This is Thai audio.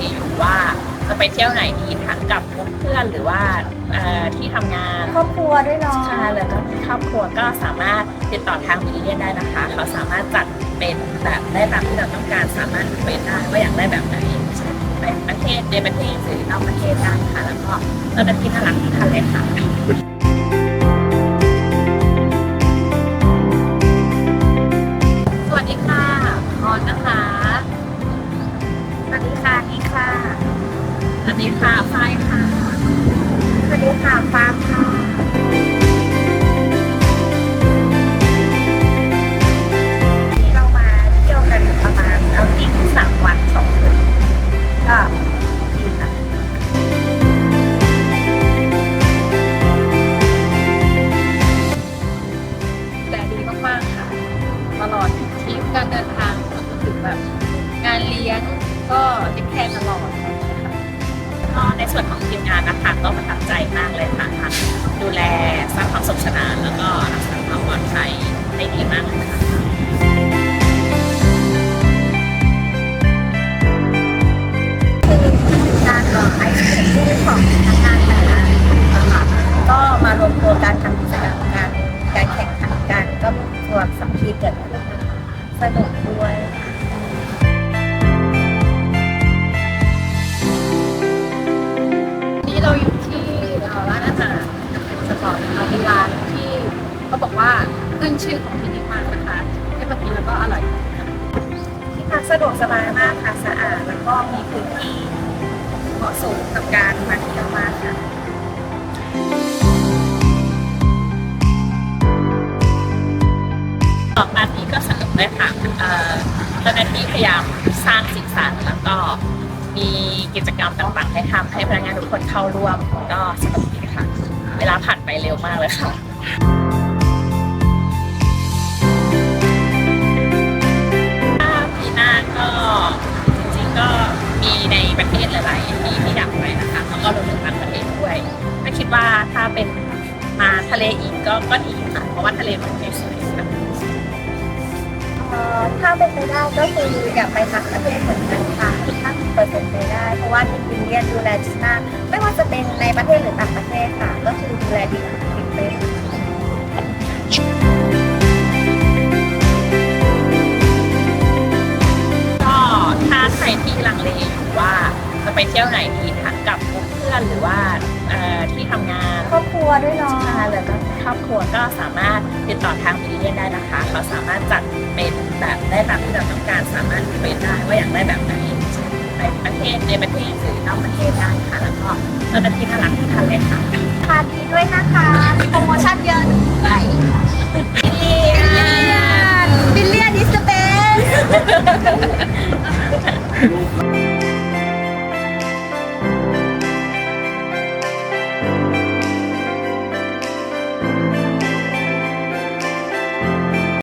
อยู่ว่าจะไปเที่ยวไหนดีทั้งกับเพื่อนหรือว่าเอ่อที่ทำงานครอบครัวด้วยเนาะใช่แล้วก็ครอบครัวก็สามารถติดต่อทางมิเลียนได้นะคะ เขาสามารถจัดเป็นแบบได้ตามที่เราต้องการสามารถเป็นได้ว่าอยากได้แบบไหนในประเทศในประเทศหรือนอกประเทศได้ค่ะแล้วก็เจ้าหน้าที่น่ารักทุกท่านเลยค่ะ เทคแคร์ตลอดก็ในส่วนของทีมงานนะคะก็ประทับใจมากเลยค่ะทั้งดูแลสร้างความสนุกสนานแล้วก็รักษาความปลอดภัยได้ดีมากเลยค่ะคือการออกไอซ์ครีของพนักงานแต่ละนะคะก็มารวมตัวกันทำกิจกรรมกันการแข่งขันกันก็มีตัวสัมพีเกิดขึ้นสนุกด้วย เราอยู่ที่ร้านอาหารสปอร์ตนะคะเป็นร้านที่เขาบอกว่าขึ้นชื่อของที่นี่มากนะคะให้มากินแล้วก็อร่อยที่พักสะดวกสบายมากค่ะสะอาดแล้วก็มีพื้นที่เหมาะสมกับการมาเที่ยวมากค่ะออมาที่ก็สนุกเลยค่ะเอ่อเจ้าหน้าที่พยายามสร้างสีสันแล้วก็ มีกิจกรรมต่างๆ ให้ทำให้พนักงานทุกคนเข้าร่วมก็สนุกดีค่ะ เวลาผ่านไปเร็วมากเลยค่ะถ้าปีหน้าก็จริงๆก็มีในประเทศหลายๆที่ที่อยากไปนะคะแล้วก็รวมถึงต่างประเทศด้วยก็คิดว่าถ้าเป็นมาทะเลอีกก็ก็ดีค่ะเพราะว่าทะเลมันสวย ถ้าเป็นไปได้ก็คืออยากไปต่างประเทศเหมือนกันค่ะถ้าเปิดเป็นไปได้ เพราะว่าทีมวินเรียนดูแลดีมากไม่ว่าจะเป็นในประเทศหรือต่างประเทศค่ะ ก็คือดูแลดีทุกทริปเลย ไปเที่ยวไหนดีทั้งกับเพื่อนหรือว่าเอ่อที่ทำงานครอบครัวด้วยเนาะใช่แล้วก็ครอบครัวก็สามารถติดต่อทางมิเลียนได้นะคะ เขาสามารถจัดเป็นแบบได้ตามที่เราต้องการสามารถเป็นได้ว่าอยากได้แบบไหนในประเทศในประเทศหรือนอกประเทศได้ค่ะแล้วก็เจ้าหน้าที่น่ารักทุกท่านเลยค่ะทานดีด้วยนะคะมีโปรโมชั่นเยอะด้วยบิลเลียนบิลเลียน is the best